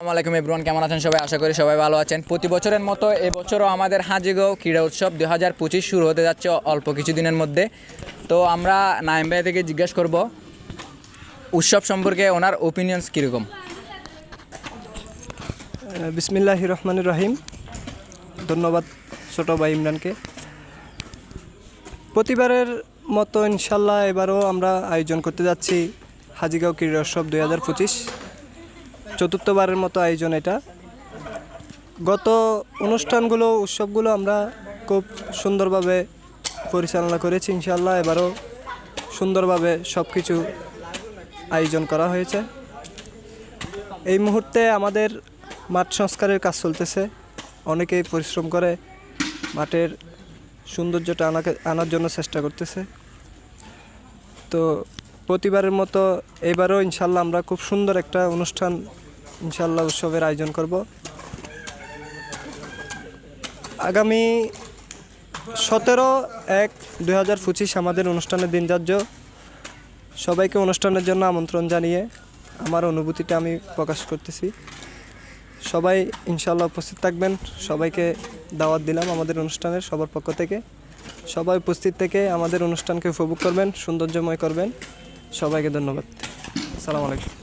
আসসালামু আলাইকুম এভরিওয়ান, কেমন আছেন সবাই? আশা করি সবাই ভালো আছেন। প্রতি বছরের মতো এবছরও আমাদের হাজিগাঁও ক্রীড়া উৎসব দুই হাজার পঁচিশ শুরু হতে যাচ্ছে অল্প কিছুদিনের মধ্যে। তো আমরা নাইম ভাই থেকে জিজ্ঞেস করব, উৎসব সম্পর্কে ওনার ওপিনিয়ন্স কীরকম? বিসমিল্লাহ রহমান রহিম। ধন্যবাদ ছোট ভাই ইমরানকে। প্রতিবারের মতো ইনশাল্লাহ এবারও আমরা আয়োজন করতে যাচ্ছি হাজিগাঁও ক্রীড়া উৎসব হাজার পঁচিশ। চতুর্থবারের মতো আয়োজন এটা। গত অনুষ্ঠানগুলো, উৎসবগুলো আমরা খুব সুন্দরভাবে পরিচালনা করেছি ইনশাল্লাহ এবারও সুন্দরভাবে সব কিছু আয়োজন করা হয়েছে। এই মুহূর্তে আমাদের মাঠ সংস্কারের কাজ চলতেছে। অনেকেই পরিশ্রম করে মাঠের সৌন্দর্যটা আনাকে আনার জন্য চেষ্টা করতেছে। তো প্রতিবারের মতো এবারও ইনশাল্লাহ আমরা খুব সুন্দর একটা অনুষ্ঠান ইনশাল্লাহ উৎসবের আয়োজন করব। আগামী সতেরো এক দুই হাজার পঁচিশ আমাদের অনুষ্ঠানের দিন ধার্য সবাইকে অনুষ্ঠানের জন্য আমন্ত্রণ জানিয়ে আমার অনুভূতিটা আমি প্রকাশ করতেছি। সবাই ইনশাল্লাহ উপস্থিত থাকবেন। সবাইকে দাওয়াত দিলাম আমাদের অনুষ্ঠানের সবার পক্ষ থেকে। সবাই উপস্থিত থেকে আমাদের অনুষ্ঠানকে উপভোগ করবেন, সৌন্দর্যময় করবেন। সবাইকে ধন্যবাদ। আসসালামু আলাইকুম।